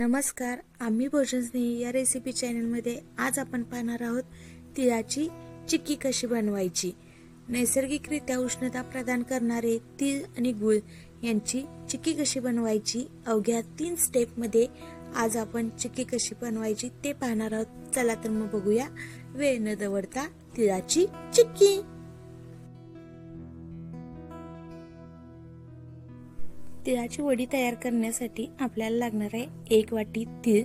नमस्कार आम्ही भोजन स्नेही या रेसिपी चॅनलमध्ये आज आपण पाहणार आहोत तिळाची चिक्की कशी बनवायची. नैसर्गिकरित्या उष्णता प्रदान करणारे तीळ आणि गुळ यांची चिक्की कशी बनवायची अवघ्या तीन स्टेपमध्ये आज आपण चिक्की कशी बनवायची ते पाहणार आहोत. चला तर मग बघूया. वेळ न दवडता तिळाची चिक्की. तिळाची वडी तयार करण्यासाठी आपल्याला लागणार आहे एक वाटी तीळ.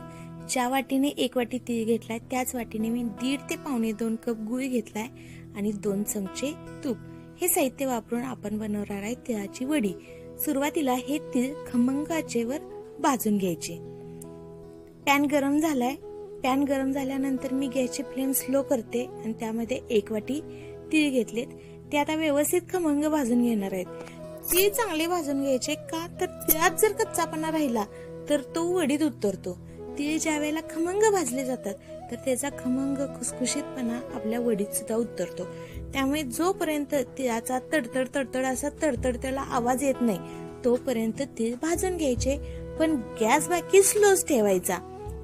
ज्या वाटीने एक वाटी तीळ घेतलाय त्याच वाटीने मी दीड ते पावणे दोन कप गुळ घेतलाय आणि दोन चमचे तूप. हे साहित्य वापरून आपण बनवणार आहे तिळाची वडी. सुरुवातीला हे तीळ खमंग आचेवर भाजून घ्यायचे. पॅन गरम झालाय. पॅन गरम झाल्यानंतर मी गॅसची फ्लेम स्लो करते आणि त्यामध्ये एक वाटी तीळ घेतलेत. ते आता व्यवस्थित खमंग भाजून घेणार आहेत. ते चांगले भाजून घ्यायचे का? तर त्यात जर कच्चापणा राहिला तर तो वडीत उतरतो. ते ज्या वेळेला खमंग भाजले जातात तर त्याचा खमंग खुसखुशीतपणा आपल्या वडीत सुद्धा उतरतो. त्यामुळे जोपर्यंत तिळाचा तडतड तडतड असा तडतड त्याला आवाज येत नाही तोपर्यंत तीळ भाजून घ्यायचे पण गॅस बाकी स्लोच ठेवायचा.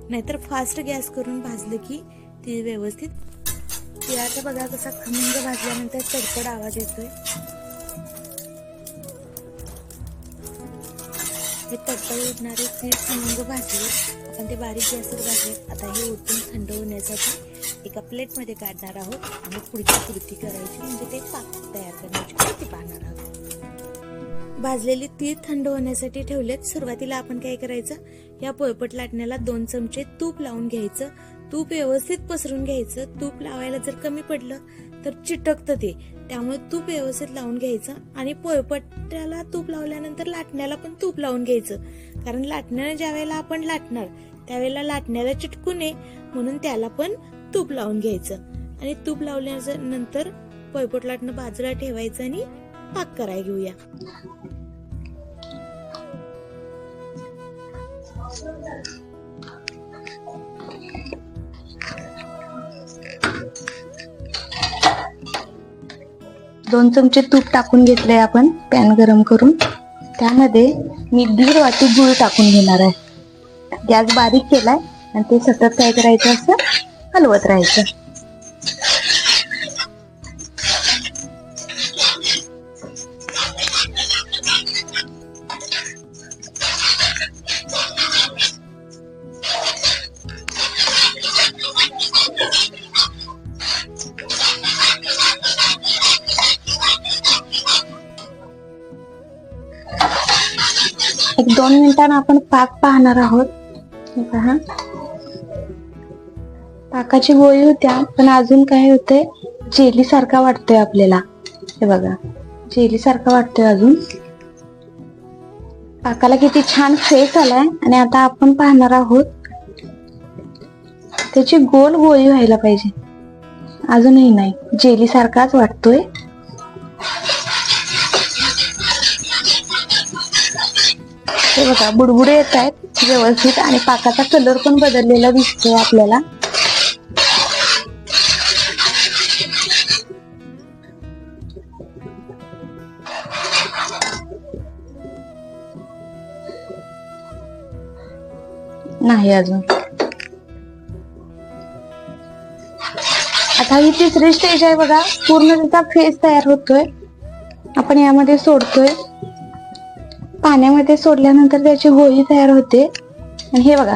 नाहीतर फास्ट गॅस करून भाजलं की तीळ व्यवस्थित तिळाचा बघा कसा खमंग भाजल्यानंतर तडतड आवाज येतोय. हे तडतड उठणारे तीळ खमंग भाजले आपण ते बारीक गॅसवर भाजले. आता हे उठून थंड होण्यासाठी एका प्लेटमध्ये काढणार आहोत. आणि पुढची कृती करायची म्हणजे ते पाक तयार करण्याची कृती पाहणार आहोत. भाजलेली तीळ थंड होण्यासाठी ठेवलेत. सुरुवातीला आपण काय करायचं? या पोळपट लाटण्याला दोन चमचे तूप लावून घ्यायचं. तूप व्यवस्थित पसरून घ्यायचं. तूप लावायला जर कमी पडलं तर चिटकतं ते. त्यामुळे तूप व्यवस्थित लावून घ्यायचं आणि पोळपट्ट्याला तूप लावल्यानंतर लाटण्याला पण तूप लावून घ्यायचं. कारण लाटण्यानं ज्या वेळेला आपण लाटणार त्यावेळेला लाटण्याला चिटकू नये म्हणून त्याला पण तूप लावून घ्यायचं. आणि तूप लावल्यानंतर पोळपट लाटणं बाजूला ठेवायचं आणि पाक करायला घेऊया. दोन चमचे तूप टाकून घेतलंय आपण पॅन गरम करून. त्यामध्ये मी दीड वाटी गुळ टाकून घेणार आहे. गॅस बारीक केलाय आणि ते सतत काय करायचं असं हलवत राहायचं. एक दोन मिनिटांना आपण पाक पाहणार आहोत. पहा. पाकाची गोळी होत्या पण अजून काय होतंय? जेली सारखा वाटतोय आपल्याला. हे बघा. जेली सारखा वाटतोय अजून. पाकाला किती छान फेस आलाय. आणि आता आपण पाहणार आहोत. त्याची गोल गोळी व्हायला पाहिजे. अजूनही नाही. जेली सारखाच वाटतोय. हे बघा बुडबुडे येत आहेत व्यवस्थित आणि पाकाचा कलर पण बदललेला दिसतोय आपल्याला. नाही अजून. आता ही तिसरी स्टेज आहे बघा पूर्ण त्याचा फेस तयार होतोय. आपण यामध्ये सोडतोय. पाण्यामध्ये सोडल्यानंतर त्याची गोळी तयार होते. आणि हे बघा.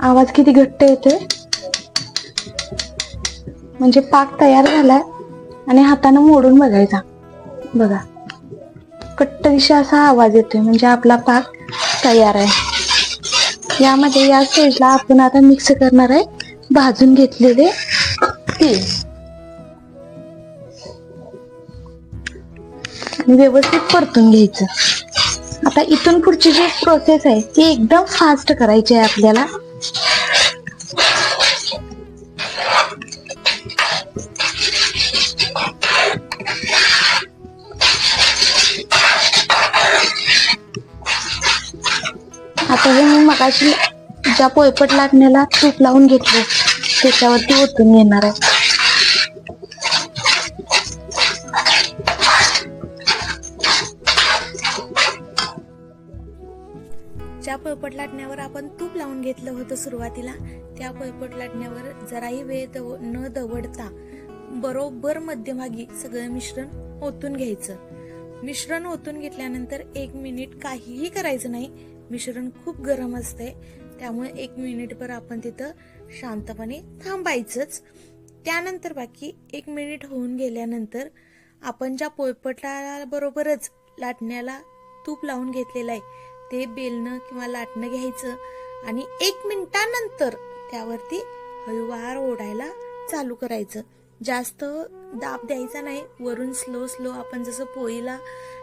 आवाज किती घट्ट येतोय. म्हणजे पाक तयार झालाय आणि हातानं मोडून बघायचा. बघा. कट्ट दिशा असा आवाज येतोय म्हणजे आपला पाक तयार आहे. यामध्ये या स्टेजला आपण आता मिक्स करणार आहे. भाजून घेतलेले तीळ आणि व्यवस्थित परतून घ्यायचं. आता इथून पुढची जी प्रोसेस आहे ती एकदम फास्ट करायची आहे आपल्याला. आता हे मी मगाशी ज्या पोयपट लाटण्याला तूप लावून घेतलं त्याच्यावरती ओतून घेणार आहे. पळपट लाटण्यावर आपण तूप लावून घेतलं होतं सुरुवातीला. त्या पळपट लाटण्यावर जराही वेळ दव न दवडता बरोबर मध्यभागी सगळं मिश्रण ओतून घ्यायचं. मिश्रण ओतून घेतल्यानंतर एक मिनिट काहीही करायचं नाही. मिश्रण खूप गरम असते त्यामुळे एक मिनिटभर आपण तिथं शांतपणे थांबायचंच. त्यानंतर बाकी एक मिनिट होऊन गेल्यानंतर आपण ज्या पोळपटाबरोबरच लाटण्याला तूप लावून घेतलेलं आहे ते बेलणं किंवा लाटणं घ्यायचं आणि एक मिनिटानंतर त्यावरती हळूवार ओढायला चालू करायचं. जास्त दाब द्यायचा नाही. वरून स्लो स्लो आपण जसं पोळीला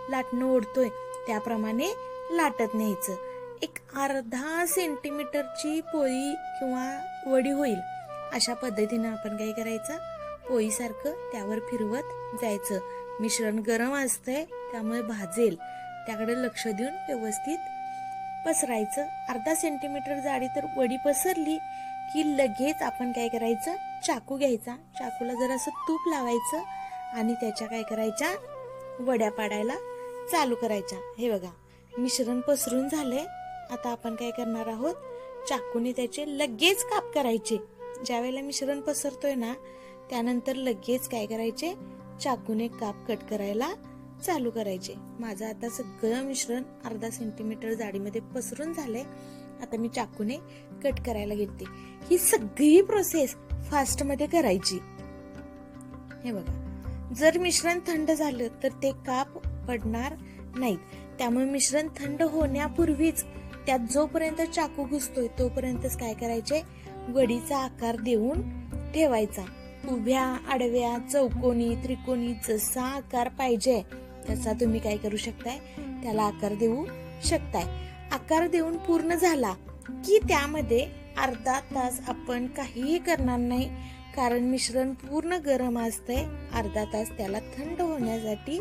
लाटणं ओढतोय त्याप्रमाणे लाटत न्यायचं. एक अर्धा सेंटीमीटरची पोळी किंवा वडी होईल. अशा पद्धतीनं आपण काय करायचं? पोळीसारखं त्यावर फिरवत जायचं. मिश्रण गरम असतंय त्यामुळे भाजेल. त्याकडे लक्ष देऊन व्यवस्थित पसरायचं. अर्धा सेंटीमीटर जाडी तर वडी पसरली की लगेच आपण काय करायचं? चाकू घ्यायचा. चाकूला जर असं तूप लावायचं आणि त्याच्या काय करायच्या? वड्या पाडायला चालू करायच्या. हे बघा मिश्रण पसरून झाले आता आपण काय करणार आहोत? चाकूने त्याचे लगेच काप करायचे. ज्या वेळेला मिश्रण पसरतोय ना त्यानंतर लगेच काय करायचे? चाकूने काप कट करायला चालू करायचे. माझं आता सगळं मिश्रण अर्धा सेंटीमीटर जाडीमध्ये पसरून झालंय. आता मी चाकूने कट करायला घेते. ही सगळी प्रोसेस फास्टमध्ये करायची. हे बघा. जर मिश्रण थंड झालं तर ते काप पडणार नाहीत. त्यामुळे मिश्रण थंड होण्यापूर्वीच त्यात जोपर्यंत चाकू घुसतोय तोपर्यंतच काय करायचे? वडीचा आकार देऊन ठेवायचा. उभ्या आडव्या चौकोनी त्रिकोणी जसा आकार पाहिजे. तसा तुम्ही काय करू शकताय? त्याला आकार देऊ शकताय. आकार देऊन पूर्ण झाला की त्यामध्ये अर्धा तास आपण काहीही करणार नाही. कारण मिश्रण पूर्ण गरम असतंय. अर्धा तास त्याला थंड होण्यासाठी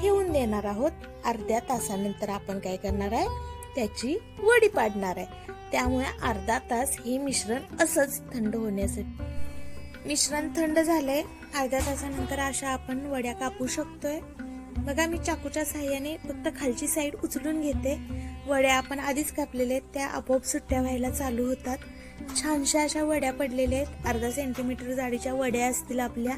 ठेवून देणार आहोत. अर्ध्या तासानंतर आपण काय करणार आहे? त्याची वडी पाडणार आहे. त्यामुळे अर्धा तास हे मिश्रण असंच थंड होण्यासाठी. मिश्रण थंड झालंय. अर्ध्या तासानंतर अशा आपण वड्या कापू शकतोय. बघा मी चाकूच्या साह्याने फक्त खालची साईड उचलून घेते. वड्या आपण आधीच कापलेल्या आहेत. त्या आपोआप सुट्ट्या व्हायला चालू होतात. छानशा अशा वड्या पडलेल्या आहेत. अर्धा सेंटीमीटर जाडीच्या वड्या असतील आपल्या.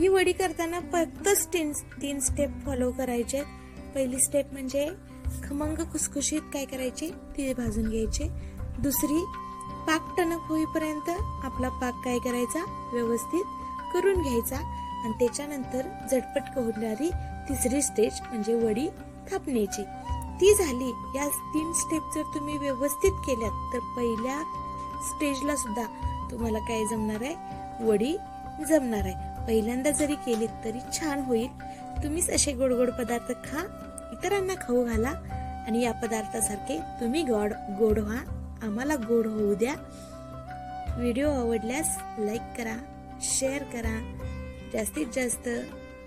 ही वडी करताना फक्तच तीन तीन स्टेप फॉलो करायचे. पहिली स्टेप म्हणजे खमंग खुसखुशीत काय करायचे? ती भाजून घ्यायचे. दुसरी पाक टणक होईपर्यंत आपला पाक काय करायचा? व्यवस्थित करून घ्यायचा. आणि त्याच्यानंतर झटपट होणारी तिसरी स्टेज म्हणजे वडी थापण्याची ती झाली. या तीन स्टेप जर तुम्ही व्यवस्थित केल्यात तर पहिल्या स्टेजला सुद्धा तुम्हाला काय जमणार आहे? वडी जमणार आहे. पहिल्यांदा जरी केलीत तरी छान होईल. तुम्हीच असे गोड गोड पदार्थ खा इतरांना खाऊ घाला आणि या पदार्थासारखे तुम्ही गोड गोड व्हा. आम्हाला गोड होऊ द्या. व्हिडिओ आवडल्यास लाईक करा शेअर करा. जास्तीत जास्त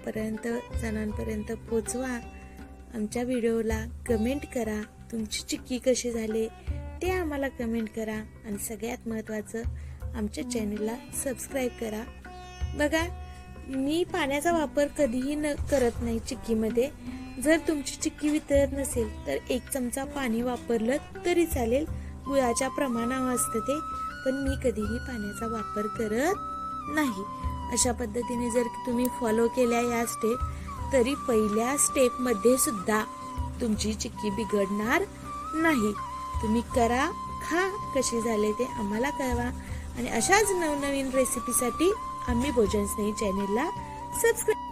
पर्यंत जणांपर्यंत पोचवा. आमच्या व्हिडिओला कमेंट करा. तुमची चिक्की कशी झाली ते आम्हाला कमेंट करा. आणि सगळ्यात महत्त्वाचं आमच्या चॅनलला सबस्क्राईब करा. बघा मी पाण्याचा वापर कधीही न करत नाही चिक्कीमध्ये. जर तुमची चिक्की वितळत नसेल तर एक चमचा पाणी वापरलं तरी चालेल. गुळाच्या प्रमाणावर असतं ते. पण मी कधीही पाण्याचा वापर करत नाही. अशा पद्धतीने जर तुम्ही फॉलो केल्या या स्टेप तरी पहिल्या स्टेपमध्ये सुद्धा तुमची चिक्की बिघडणार नाही. तुम्ही करा खा कशी झाले ते आम्हाला कळवा. आणि अशाच नवनवीन रेसिपीसाठी आम्ही भोजन स्नेही चॅनेलला सबस्क्राईब